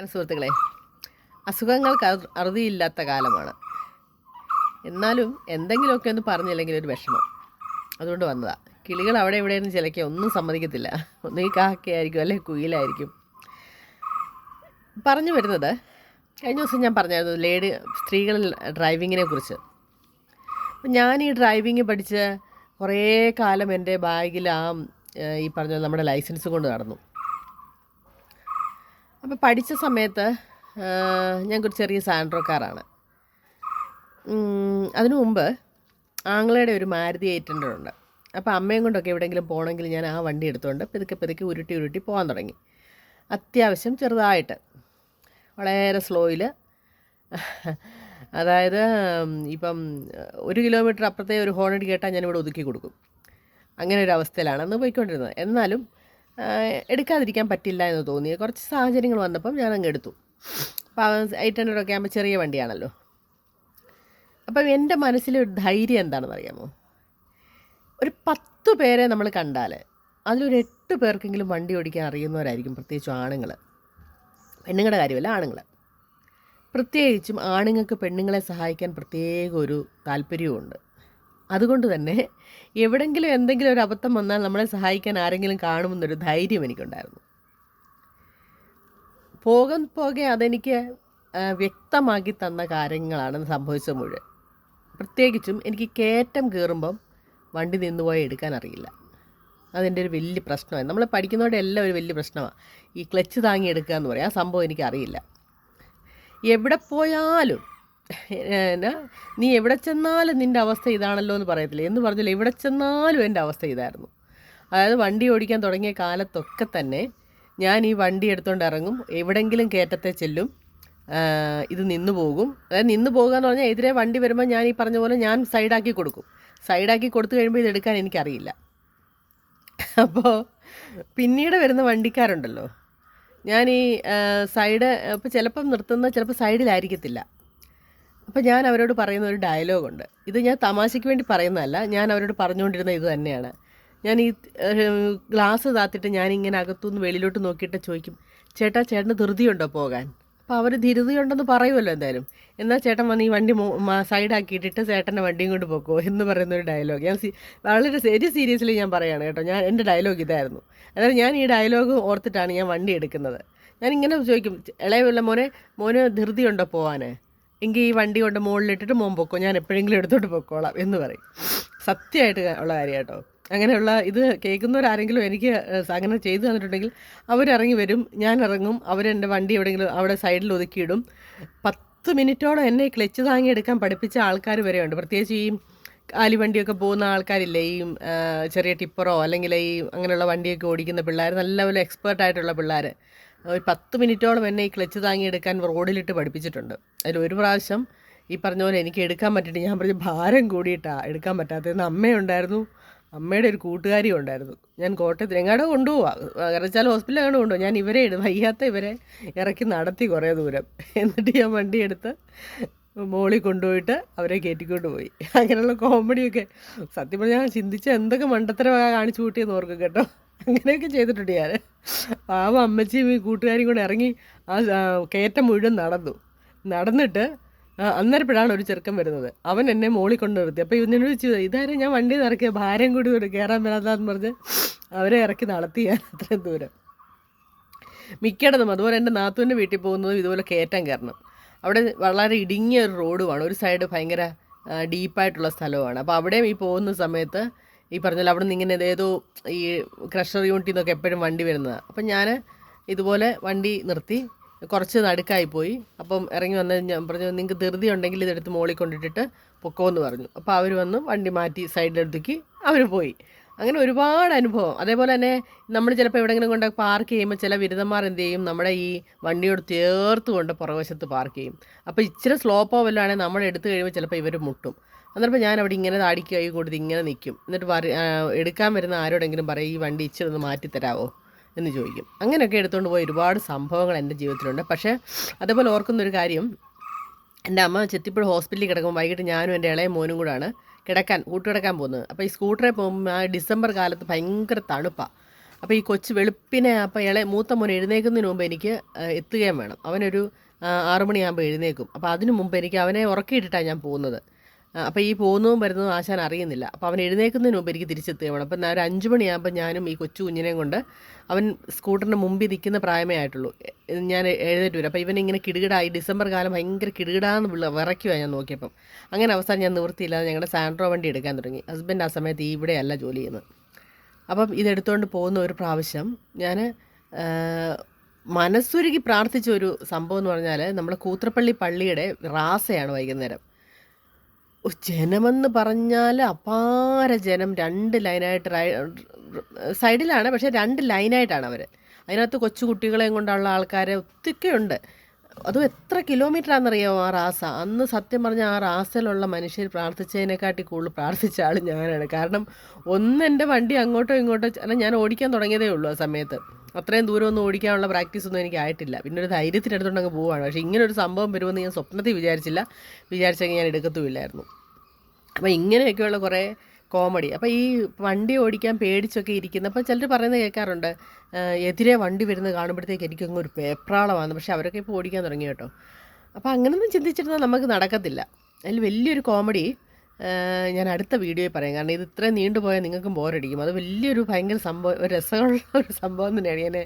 നമസ്കാരം സുഹൃത്തുക്കളെ അസുഖങ്ങൾക്ക് അറുതിയില്ലാത്ത കാലമാണ്. എന്നാലും എന്തെങ്കിലുമൊക്കെ ഒന്ന് പറഞ്ഞില്ലെങ്കിൽ ഒരു വിഷമം. അതുകൊണ്ട് വന്നതാണ് കിളികൾ അവിടെ ഇവിടെ നിന്ന് ചിലക്കുക ഒന്നും സമ്മതിക്കത്തില്ല. ഒന്നുകിൽ കാക്കയായിരിക്കും അല്ലെങ്കിൽ കുയിലായിരിക്കും. പറഞ്ഞു വരുന്നത് കഴിഞ്ഞ ദിവസം ഞാൻ പറഞ്ഞായിരുന്നു ലേഡി സ്ത്രീകൾ ഡ്രൈവിങ്ങിനെ കുറിച്ച്. ഞാൻ ഈ ഡ്രൈവിങ് പഠിച്ച് കുറേ കാലം എന്റെ ബാഗിൽ ആ ഈ പറഞ്ഞ നമ്മുടെ ലൈസൻസ് കൊണ്ട് നടന്നു. അപ്പോൾ പഠിച്ച സമയത്ത് ഞങ്ങൾക്കൊരു ചെറിയ സാൻഡ്രോ കാറാണ് അതിനു മുമ്പ് ആങ്ങളയുടെ ഒരു മാരുതി എയ്റ്റ് ഹൺഡ്രഡ് ഉണ്ട്. അപ്പോൾ അമ്മയും കൊണ്ടൊക്കെ എവിടെയെങ്കിലും പോകണമെങ്കിൽ ഞാൻ ആ വണ്ടി എടുത്തുകൊണ്ട് പെതുക്കെ പെതുക്കെ ഉരുട്ടി ഉരുട്ടി പോകാൻ തുടങ്ങി. അത്യാവശ്യം ചെറുതായിട്ട്. വളരെ സ്ലോയിൽ അതായത് ഇപ്പം ഒരു കിലോമീറ്റർ അപ്പുറത്തെ ഒരു ഹോണടി കേട്ടാൽ ഞാനിവിടെ ഒതുക്കി കൊടുക്കും. അങ്ങനെ ഒരു അവസ്ഥയിലാണ് അന്ന് പോയിക്കൊണ്ടിരുന്നത്. എന്നാലും എടുക്കാതിരിക്കാൻ പറ്റില്ല എന്ന് തോന്നി കുറച്ച് സാഹചര്യങ്ങൾ വന്നപ്പം ഞാൻ അങ്ങ് എടുത്തു അപ്പോൾ എയ്റ്റ് ഹൺഡ്രഡ് ഒക്കെ ആകുമ്പോൾ ചെറിയ വണ്ടിയാണല്ലോ. അപ്പം എന്റെ മനസ്സിലെ ഒരു ധൈര്യം എന്താണെന്ന് അറിയാമോ? ഒരു പത്ത് പേരെ നമ്മൾ കണ്ടാൽ അതിലൊരു എട്ട് പേർക്കെങ്കിലും വണ്ടി ഓടിക്കാൻ അറിയുന്നവരായിരിക്കും പ്രത്യേകിച്ചും ആണുങ്ങൾ പെണ്ണുങ്ങളുടെ കാര്യമല്ല ആണുങ്ങൾ പ്രത്യേകിച്ചും ആണുങ്ങൾക്ക് പെണ്ണുങ്ങളെ സഹായിക്കാൻ പ്രത്യേക ഒരു താല്പര്യവുമുണ്ട്. അതുകൊണ്ട് തന്നെ എവിടെങ്കിലും എന്തെങ്കിലും ഒരു അബദ്ധം വന്നാൽ നമ്മളെ സഹായിക്കാൻ ആരെങ്കിലും കാണുമെന്നൊരു ധൈര്യം എനിക്കുണ്ടായിരുന്നു. പോകൻ പോകെ അതെനിക്ക് വ്യക്തമാക്കി തന്ന കാര്യങ്ങളാണ് സംഭവിച്ചത് മുഴുവൻ. പ്രത്യേകിച്ചും എനിക്ക് കയറ്റം കയറുമ്പം വണ്ടി നിന്നുപോയി എടുക്കാൻ അറിയില്ല. അതെന്റെ ഒരു വലിയ പ്രശ്നമാണ് നമ്മൾ പഠിക്കുന്നവരുടെ എല്ലാം ഒരു വലിയ പ്രശ്നമാണ് ഈ ക്ലച്ച് താങ്ങി എടുക്കുക എന്ന് പറയും. ആ സംഭവം എനിക്കറിയില്ല. എവിടെ പോയാലും നീ എവിടെ ചെന്നാലും നിന്റെ അവസ്ഥ ഇതാണല്ലോ എന്ന് പറയത്തില്ല? എന്ന് പറഞ്ഞില്ല എവിടെ ചെന്നാലും എന്റെ അവസ്ഥ ഇതായിരുന്നു. അതായത് വണ്ടി ഓടിക്കാൻ തുടങ്ങിയ കാലത്തൊക്കെ തന്നെ ഞാൻ ഈ വണ്ടി എടുത്തുകൊണ്ട് ഇറങ്ങും. എവിടെങ്കിലും കയറ്റത്തെ ചെല്ലും. ഇത് നിന്ന് പോകും. അതായത് നിന്ന് പോകുക എന്ന് പറഞ്ഞാൽ എതിരെ വണ്ടി വരുമ്പോൾ ഞാൻ ഈ പറഞ്ഞ പോലെ ഞാൻ സൈഡാക്കി കൊടുക്കും. സൈഡാക്കി കൊടുത്തു കഴിയുമ്പോൾ ഇതെടുക്കാൻ എനിക്കറിയില്ല. അപ്പോൾ പിന്നീട് വരുന്ന വണ്ടിക്കാരുണ്ടല്ലോ. ഞാൻ ഈ സൈഡ് ഇപ്പോൾ ചിലപ്പം നിർത്തുന്ന ചിലപ്പോൾ സൈഡിലായിരിക്കത്തില്ല. അപ്പോൾ ഞാൻ അവരോട് പറയുന്ന ഒരു ഡയലോഗുണ്ട് ഇത് ഞാൻ തമാശയ്ക്ക് വേണ്ടി പറയുന്നതല്ല ഞാൻ അവരോട് പറഞ്ഞുകൊണ്ടിരുന്ന ഇത് തന്നെയാണ്. ഞാൻ ഈ ഗ്ലാസ് താത്തിട്ട് ഞാൻ ഇങ്ങനെ അകത്തുനിന്ന് വെളിയിലോട്ട് നോക്കിയിട്ട് ചോദിക്കും ചേട്ടാ ചേട്ടന് ധൃതിയുണ്ടോ പോകാൻ? അപ്പോൾ അവർ ധൃതിയുണ്ടെന്ന് പറയുമല്ലോ എന്തായാലും. എന്നാൽ ചേട്ടൻ വന്ന് ഈ വണ്ടി സൈഡാക്കിയിട്ടിട്ട് ചേട്ടന്റെ വണ്ടിയും കൊണ്ട് പോക്കോ എന്ന് പറയുന്ന ഒരു ഡയലോഗ് ഞാൻ വളരെ വെരി സീരിയസ്ലി ഞാൻ പറയുകയാണ് കേട്ടോ ഞാൻ എന്റെ ഡയലോഗ് ഇതായിരുന്നു. അതായത് ഞാൻ ഈ ഡയലോഗ് ഓർത്തിട്ടാണ് ഞാൻ വണ്ടി എടുക്കുന്നത്. ഞാൻ ഇങ്ങനെ ചോദിക്കും ഇളയവല്ല മോനെ മോന് ധൃതിയുണ്ടോ പോവാൻ എങ്കിൽ ഈ വണ്ടി കൊണ്ട് മുകളിലിട്ടിട്ട് മോൻ പൊക്കോ? ഞാൻ എപ്പോഴെങ്കിലും എടുത്തോട്ട് പൊക്കോളാം എന്ന് പറയും. സത്യമായിട്ട് ഉള്ള കാര്യം കേട്ടോ. അങ്ങനെയുള്ള ഇത് കേൾക്കുന്നവരാരെങ്കിലും എനിക്ക് അങ്ങനെ ചെയ്തു തന്നിട്ടുണ്ടെങ്കിൽ അവരിറങ്ങി വരും. ഞാൻ ഇറങ്ങും. അവരെന്റെ വണ്ടി എവിടെയെങ്കിലും അവിടെ സൈഡിൽ ഒതുക്കിയിടും. പത്ത് മിനിറ്റോളം എന്നെ ക്ലച്ച് താങ്ങി എടുക്കാൻ പഠിപ്പിച്ച ആൾക്കാർ വരെയുണ്ട് പ്രത്യേകിച്ച് ഈ കാലിവണ്ടിയൊക്കെ പോകുന്ന ആൾക്കാരില്ലേ? ഈ ചെറിയ ടിപ്പറോ അല്ലെങ്കിൽ ഈ അങ്ങനെയുള്ള വണ്ടിയൊക്കെ ഓടിക്കുന്ന പിള്ളേർ നല്ലപോലെ എക്സ്പേർട്ടായിട്ടുള്ള പിള്ളേർ ഒരു പത്ത് മിനിറ്റോളം എന്നെ ഈ ക്ലച്ച് താങ്ങി എടുക്കാൻ റോഡിലിട്ട് പഠിപ്പിച്ചിട്ടുണ്ട്. അതിൽ ഒരു പ്രാവശ്യം ഈ പറഞ്ഞ പോലെ എനിക്ക് എടുക്കാൻ പറ്റിയിട്ട് ഞാൻ പറഞ്ഞ ഭാരം കൂടിയിട്ടാണ് എടുക്കാൻ പറ്റാത്തതെന്ന് അമ്മയുണ്ടായിരുന്നു. അമ്മയുടെ ഒരു കൂട്ടുകാരിയും ഉണ്ടായിരുന്നു. ഞാൻ കോട്ടയത്തിൽ എങ്ങാടെ കൊണ്ടുപോവാ. കരച്ചാൽ ഹോസ്പിറ്റലിൽ അങ്ങോട്ട് കൊണ്ടുപോകും ഞാൻ ഇവരെ വയ്യാത്ത ഇവരെ ഇറക്കി നടത്തി കുറേ ദൂരം. എന്നിട്ട് ഞാൻ വണ്ടി മോളിൽ കൊണ്ടുപോയിട്ട് അവരെ കയറ്റിക്കൊണ്ട് പോയി. അങ്ങനെയുള്ള കോമഡിയൊക്കെ സത്യം പറഞ്ഞാൽ ഞാൻ ചിന്തിച്ച എന്തൊക്കെ മണ്ടത്തരമാണ് കാണിച്ചു കൂട്ടിയെന്ന് ഓർക്കും കേട്ടോ. അങ്ങനെയൊക്കെ ചെയ്തിട്ടുണ്ട് ഞാൻ ആവ അമ്മച്ചിയും ഈ കൂട്ടുകാരും കൂടെ ഇറങ്ങി ആ കയറ്റം മുഴുവൻ നടന്നു. നടന്നിട്ട് അന്നേരപ്പോഴാണ് ഒരു ചെറുക്കൻ വരുന്നത്. അവൻ എന്നെ മോളി കൊണ്ട് നിർത്തി അപ്പോൾ ഇവനോട് ചോദിച്ചു ഇതാരും? ഞാൻ വണ്ടി നിറക്കിയ ഭാരം കൂടി ഒരു കയറാൻ വരാതാന്ന് പറഞ്ഞ് അവരെ ഇറക്കി നടത്തി ഞാൻ അത്രയും ദൂരം. മിക്കയിടത്തും അതുപോലെ എന്റെ നാത്തൂന്റെ വീട്ടിൽ പോകുന്നതും ഇതുപോലെ കയറ്റം കയറണം. അവിടെ വളരെ ഇടുങ്ങിയ ഒരു റോഡുമാണ് ഒരു സൈഡ് ഭയങ്കര ഡീപ്പായിട്ടുള്ള സ്ഥലമാണ് അപ്പോൾ അവിടെയും ഈ പോകുന്ന സമയത്ത് ഈ പറഞ്ഞാൽ അവിടെ നിന്ന് ഇങ്ങനെ ഏതോ ഈ ക്രഷർ യൂണിറ്റിൽ നിന്നൊക്കെ എപ്പോഴും വണ്ടി വരുന്നതാണ് അപ്പം ഞാൻ ഇതുപോലെ വണ്ടി നിർത്തി കുറച്ച് നടുക്കായി പോയി. അപ്പം ഇറങ്ങി വന്ന ഞാൻ പറഞ്ഞു നിങ്ങൾക്ക് ധൃതി ഉണ്ടെങ്കിൽ ഇതെടുത്ത് മോളിൽ കൊണ്ടിട്ടിട്ട് പൊക്കോന്ന് പറഞ്ഞു. അപ്പോൾ അവർ വന്ന് വണ്ടി മാറ്റി സൈഡിലെടുത്തേക്ക് അവർ പോയി. അങ്ങനെ ഒരുപാട് അനുഭവം. അതേപോലെ തന്നെ നമ്മൾ ചിലപ്പോൾ എവിടെയെങ്കിലും കൊണ്ട് പാർക്ക് ചെയ്യുമ്പോൾ ചില ബിരുദന്മാർ എന്ത് ചെയ്യും? നമ്മുടെ ഈ വണ്ടിയോട് ചേർത്ത് കൊണ്ട് പുറകുവശത്ത് പാർക്ക് ചെയ്യും. അപ്പോൾ ഇച്ചിരി സ്ലോപ്പോ വല്ലതാണെങ്കിൽ നമ്മൾ എടുത്തു കഴിയുമ്പോൾ ചിലപ്പോൾ ഇവർ മുട്ടും. അന്നേരപ്പോൾ ഞാൻ അവിടെ ഇങ്ങനെ താടിക്ക് കൈ കൊടുത്ത് ഇങ്ങനെ നിൽക്കും എന്നിട്ട് പറ എടുക്കാൻ വരുന്ന ആരോടെങ്കിലും പറയും ഈ വണ്ടി ഇച്ചിരി ഒന്ന് മാറ്റിത്തരാവോ എന്ന് ചോദിക്കും. അങ്ങനെയൊക്കെ എടുത്തുകൊണ്ട് പോയി ഒരുപാട് സംഭവങ്ങൾ എന്റെ ജീവിതത്തിലുണ്ട്. പക്ഷേ അതേപോലെ ഓർക്കുന്നൊരു കാര്യം എന്റെ അമ്മ ചെത്തിപ്പുഴ ഹോസ്പിറ്റലിൽ കിടക്കുമ്പോൾ വൈകിട്ട് ഞാനും എന്റെ ഇളയ മോനും കൂടാണ് കിടക്കാൻ കൂട്ടുകിടക്കാൻ പോകുന്നത്. അപ്പോൾ ഈ സ്കൂട്ടറിൽ പോകുമ്പോൾ ആ ഡിസംബർ കാലത്ത് ഭയങ്കര തണുപ്പാണ് അപ്പോൾ ഈ കൊച്ചു വെളുപ്പിനെ അപ്പോൾ ഇളയ മൂത്ത മോൻ എഴുന്നേൽക്കുന്നതിന് മുമ്പ് എനിക്ക് എത്തുകയും വേണം. അവനൊരു ആറുമണിയാകുമ്പോൾ ആറ് മണിയാകുമ്പോൾ എഴുന്നേക്കും അപ്പോൾ അതിനു മുമ്പ് എനിക്ക് അവനെ ഉറക്കിയിട്ടിട്ടാണ് ഞാൻ പോകുന്നത്. അപ്പോൾ ഈ പോകുന്നതും വരുന്നതും ആശാൻ അറിയുന്നില്ല. അപ്പോൾ അവൻ എഴുന്നേൽക്കുന്നതിന് മുമ്പ് എനിക്ക് തിരിച്ചെത്തുക വേണം അപ്പം ഒരു അഞ്ച് മണിയാകുമ്പോൾ ഞാനും ഈ കൊച്ചു കുഞ്ഞിനെയും കൊണ്ട് അവൻ സ്കൂട്ടറിന് മുമ്പിൽ നിൽക്കുന്ന പ്രായമേ ആയിട്ടുള്ളൂ. ഞാൻ എഴുന്നേറ്റ് വരും. അപ്പോൾ ഇവൻ ഇവനിങ്ങനെ കിടുകിടായി ഡിസംബർ കാലം ഭയങ്കര കിടുകിടാന്ന് വിള വിറയ്ക്കുക ഞാൻ നോക്കിയപ്പം. അങ്ങനെ അവസാനം ഞാൻ നിവൃത്തിയില്ലാതെ ഞങ്ങളുടെ സാൻഡ്രോ വണ്ടി എടുക്കാൻ തുടങ്ങി. ഹസ്ബൻഡ് ആ സമയത്ത് ഇവിടെയല്ല ജോലി ചെയ്യുന്നത്. അപ്പം ഇതെടുത്തുകൊണ്ട് പോകുന്ന ഒരു പ്രാവശ്യം ഞാൻ മനസ്സുരുകി പ്രാർത്ഥിച്ച ഒരു സംഭവം എന്ന് പറഞ്ഞാൽ നമ്മുടെ കൂത്രപ്പള്ളി പള്ളിയുടെ റാസയാണ് വൈകുന്നേരം. ജനമെന്ന് പറഞ്ഞാൽ അപാര ജനം രണ്ട് ലൈനായിട്ട് സൈഡിലാണ് പക്ഷേ രണ്ട് ലൈനായിട്ടാണ് അവർ അതിനകത്ത് കൊച്ചു കുട്ടികളെയും കൊണ്ടുള്ള ആൾക്കാരെ ഒത്തിരിയുണ്ട് അതും എത്ര കിലോമീറ്റർ ആണെന്നറിയാമോ ആ റാസ? അന്ന് സത്യം പറഞ്ഞ ആ റാസയിലുള്ള മനുഷ്യർ പ്രാർത്ഥിച്ചതിനെക്കാട്ടി കൂടുതൽ പ്രാർത്ഥിച്ച ആൾ ഞാനാണ്. കാരണം ഒന്ന് എന്റെ വണ്ടി അങ്ങോട്ടോ ഇങ്ങോട്ടോ ഞാൻ ഓടിക്കാൻ തുടങ്ങിയതേ ഉള്ളൂ ആ സമയത്ത്. അത്രയും ദൂരം ഒന്നും ഓടിക്കാനുള്ള പ്രാക്ടീസ് ഒന്നും എനിക്ക് ആയിട്ടില്ല. പിന്നെ ഒരു ധൈര്യത്തിനെടുത്തുകൊണ്ട് അങ്ങ് പോവാണ്. പക്ഷേ ഇങ്ങനെ ഒരു സംഭവം വരുമെന്ന് ഞാൻ സ്വപ്നത്തിൽ വിചാരിച്ചില്ല. വിചാരിച്ചെങ്കിൽ ഞാൻ എടുക്കത്തുമില്ലായിരുന്നു. അപ്പോൾ ഇങ്ങനെയൊക്കെയുള്ള കുറേ കോമഡി അപ്പോൾ ഈ വണ്ടി ഓടിക്കാൻ പേടിച്ചൊക്കെ ഇരിക്കുന്ന അപ്പോൾ ചിലർ പറയുന്നത് കേൾക്കാറുണ്ട് എതിരെ വണ്ടി വരുന്ന കാണുമ്പോഴത്തേക്ക് എനിക്കങ്ങ് ഒരു പേപ്രാളമാണ്. പക്ഷേ അവരൊക്കെ ഇപ്പോൾ ഓടിക്കാൻ തുടങ്ങി കേട്ടോ. അപ്പോൾ അങ്ങനെയൊന്നും ചിന്തിച്ചിരുന്നാൽ നമുക്ക് നടക്കത്തില്ല. അതിൽ വലിയൊരു കോമഡി ഞാൻ അടുത്ത വീഡിയോയിൽ പറയാം. കാരണം ഇത് ഇത്രയും നീണ്ടുപോയാൽ നിങ്ങൾക്കും ബോറടിക്കും. അത് വലിയൊരു ഭയങ്കര സംഭവം ഒരു രസമുള്ള ഒരു സംഭവം തന്നെയാണ്. ഞാൻ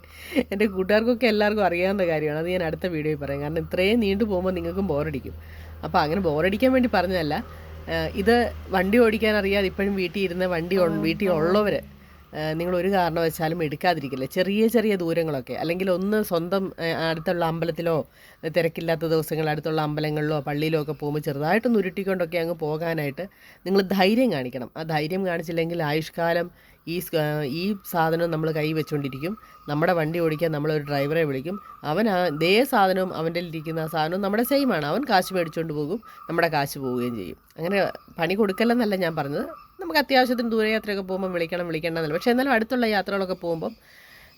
എന്റെ കൂട്ടുകാർക്കൊക്കെ എല്ലാവർക്കും അറിയാവുന്ന കാര്യമാണ്. അത് ഞാൻ അടുത്ത വീഡിയോയിൽ പറയാം. കാരണം ഇത്രയും നീണ്ടു പോകുമ്പോൾ നിങ്ങൾക്കും ബോറടിക്കും. അപ്പോൾ അങ്ങനെ ബോറടിക്കാൻ വേണ്ടി പറഞ്ഞതല്ല. ഇത് വണ്ടി ഓടിക്കാൻ അറിയാതെ ഇപ്പോഴും വീട്ടിൽ ഇരുന്ന് വണ്ടി വീട്ടിൽ ഉള്ളവർ നിങ്ങൾ ഒരു കാരണവശാലും എടുക്കാതിരിക്കില്ല? ചെറിയ ചെറിയ ദൂരങ്ങളൊക്കെ. അല്ലെങ്കിൽ ഒന്ന് സ്വന്തം അടുത്തുള്ള അമ്പലത്തിലോ തിരക്കില്ലാത്ത ദിവസങ്ങൾ അടുത്തുള്ള അമ്പലങ്ങളിലോ പള്ളിയിലോ ഒക്കെ പോകുമ്പോൾ ചെറുതായിട്ടൊന്ന് ഉരുട്ടിക്കൊണ്ടൊക്കെ അങ്ങ് പോകാനായിട്ട് നിങ്ങൾ ധൈര്യം കാണിക്കണം. ആ ധൈര്യം കാണിച്ചില്ലെങ്കിൽ ആയുഷ്കാലം ഈ ഈ സാധനം നമ്മൾ കൈ വെച്ചുകൊണ്ടിരിക്കും നമ്മുടെ വണ്ടി ഓടിക്കാൻ നമ്മളൊരു ഡ്രൈവറെ വിളിക്കും. അവൻ ദേ സാധനവും അവന്റെ ഇരിക്കുന്ന ആ സാധനവും നമ്മുടെ സെയിമാണ് അവൻ കാശ് മേടിച്ചുകൊണ്ട് പോകും നമ്മുടെ കാശ് പോവുകയും ചെയ്യും. അങ്ങനെ പണി കൊടുക്കല്ലെന്നല്ല ഞാൻ പറഞ്ഞത്. നമുക്ക് അത്യാവശ്യത്തിന് ദൂരയാത്രയൊക്കെ പോകുമ്പോൾ വിളിക്കണം വിളിക്കേണ്ടതല്ല പക്ഷേ എന്നാലും അടുത്തുള്ള യാത്രകളൊക്കെ പോകുമ്പം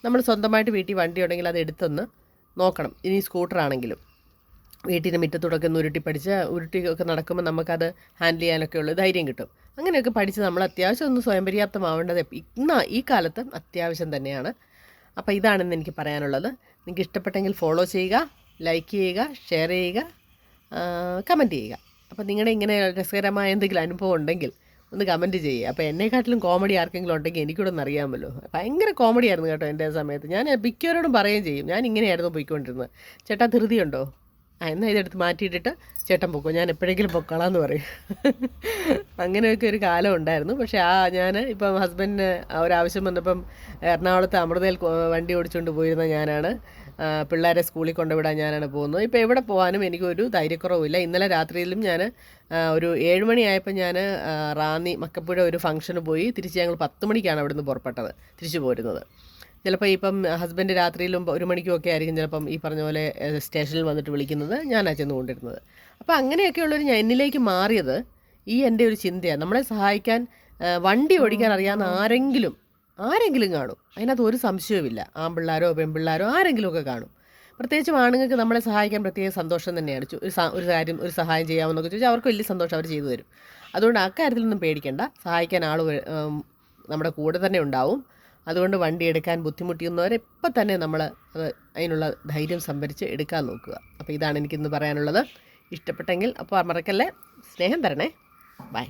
നമ്മൾ സ്വന്തമായിട്ട് വീട്ടിൽ വണ്ടി ഉണ്ടെങ്കിൽ അത് എടുത്തൊന്ന് നോക്കണം. ഇനി സ്കൂട്ടറാണെങ്കിലും വീട്ടിന്റെ മുറ്റത്തൂടൊക്കെ ഒന്ന് ഉരുട്ടി പഠിച്ച് ഉരുട്ടി ഒക്കെ നടക്കുമ്പോൾ നമുക്കത് ഹാൻഡിൽ ചെയ്യാനൊക്കെ ഉള്ള ധൈര്യം കിട്ടും. അങ്ങനെയൊക്കെ പഠിച്ച് നമ്മൾ അത്യാവശ്യം ഒന്ന് സ്വയം പര്യാപ്തമാവേണ്ടത് ഇന്ന് ഈ കാലത്ത് അത്യാവശ്യം തന്നെയാണ്. അപ്പോൾ ഇതാണെന്ന് എനിക്ക് പറയാനുള്ളത്. നിങ്ങൾക്ക് ഇഷ്ടപ്പെട്ടെങ്കിൽ ഫോളോ ചെയ്യുക ലൈക്ക് ചെയ്യുക ഷെയർ ചെയ്യുക കമന്റ് ചെയ്യുക. അപ്പോൾ നിങ്ങളുടെ ഇങ്ങനെ രസകരമായ എന്തെങ്കിലും അനുഭവം ഉണ്ടെങ്കിൽ ഒന്ന് കമന്റ് ചെയ്യുക അപ്പോൾ എന്നെക്കാട്ടിലും കോമഡി ആർക്കെങ്കിലും ഉണ്ടെങ്കിൽ എനിക്കൂടെ ഒന്ന് അറിയാമല്ലോ. ഭയങ്കര കോമഡി ആയിരുന്നു കേട്ടോ എന്റെ സമയത്ത്. ഞാൻ മിക്കവരോടും പറയുകയും ചെയ്യും. ഞാൻ ഇങ്ങനെയായിരുന്നു പോയിക്കൊണ്ടിരുന്നത്. ചേട്ടാ ധൃതിയുണ്ടോ ആ എന്നാൽ ഇതെടുത്ത് മാറ്റിയിട്ടിട്ട് ചേട്ടൻ പൊക്കോ. ഞാൻ എപ്പോഴെങ്കിലും പൊക്കളാന്ന് പറയും. അങ്ങനെയൊക്കെ ഒരു കാലം ഉണ്ടായിരുന്നു. പക്ഷേ ആ ഞാൻ ഇപ്പം ഹസ്ബൻഡിന് ഒരാവശ്യം വന്നപ്പം എറണാകുളത്ത് അമൃതയിൽ വണ്ടി ഓടിച്ചുകൊണ്ട് പോയിരുന്ന ഞാനാണ്. പിള്ളേരെ സ്കൂളിൽ കൊണ്ടുവിടാൻ ഞാനാണ് പോകുന്നത്. ഇപ്പോൾ എവിടെ പോകാനും എനിക്കൊരു ധൈര്യക്കുറവില്ല ഇന്നലെ രാത്രിയിലും ഞാൻ ഒരു ഏഴ് മണിയായപ്പോൾ ഞാൻ റാന്നി മക്കപ്പുഴ ഒരു ഫംഗ്ഷന് പോയി. തിരിച്ച് ഞങ്ങൾ പത്ത് മണിക്കാണ് അവിടുന്ന് പുറപ്പെട്ടത് തിരിച്ചു പോരുന്നത്. ചിലപ്പോൾ ഇപ്പം ഹസ്ബൻഡ് രാത്രിയിലും ഒരു മണിക്കും ഒക്കെ ആയിരിക്കും ചിലപ്പം ഈ പറഞ്ഞ പോലെ സ്റ്റേഷനിൽ വന്നിട്ട് വിളിക്കുന്നത് ഞാനാ ചെന്ന് കൊണ്ടിരുന്നത് അപ്പോൾ അങ്ങനെയൊക്കെയുള്ളൊരു ഞാൻ എന്നിലേക്ക് മാറിയത് ഈ എന്റെ ഒരു ചിന്തയാണ്. നമ്മളെ സഹായിക്കാൻ വണ്ടി ഓടിക്കാൻ അറിയാവുന്ന ആരെങ്കിലും ആരെങ്കിലും കാണും. അതിനകത്ത് ഒരു സംശയവുമില്ല. ആൺപിള്ളാരോ പെൺപിള്ളാരോ ആരെങ്കിലുമൊക്കെ കാണും. പ്രത്യേകിച്ച് ആണുങ്ങൾക്ക് നമ്മളെ സഹായിക്കാൻ പ്രത്യേക സന്തോഷം തന്നെയാണ്. ഒരു ഒരു കാര്യം ഒരു സഹായം ചെയ്യാമെന്നൊക്കെ ചോദിച്ചാൽ അവർക്ക് വലിയ സന്തോഷം അവർ ചെയ്തു തരും. അതുകൊണ്ട് അക്കാര്യത്തിലൊന്നും പേടിക്കേണ്ട. സഹായിക്കാൻ ആൾ നമ്മുടെ കൂടെ തന്നെ ഉണ്ടാവും. അതുകൊണ്ട് വണ്ടി എടുക്കാൻ ബുദ്ധിമുട്ടിയുന്നവരെ ഇപ്പം തന്നെ നമ്മൾ അത് അതിനുള്ള ധൈര്യം സംഭരിച്ച് എടുക്കാൻ നോക്കുക. അപ്പോൾ ഇതാണ് എനിക്കിന്ന് പറയാനുള്ളത്. ഇഷ്ടപ്പെട്ടെങ്കിൽ അപ്പോൾ മറക്കല്ലേ. സ്നേഹം തരണേ. ബൈ.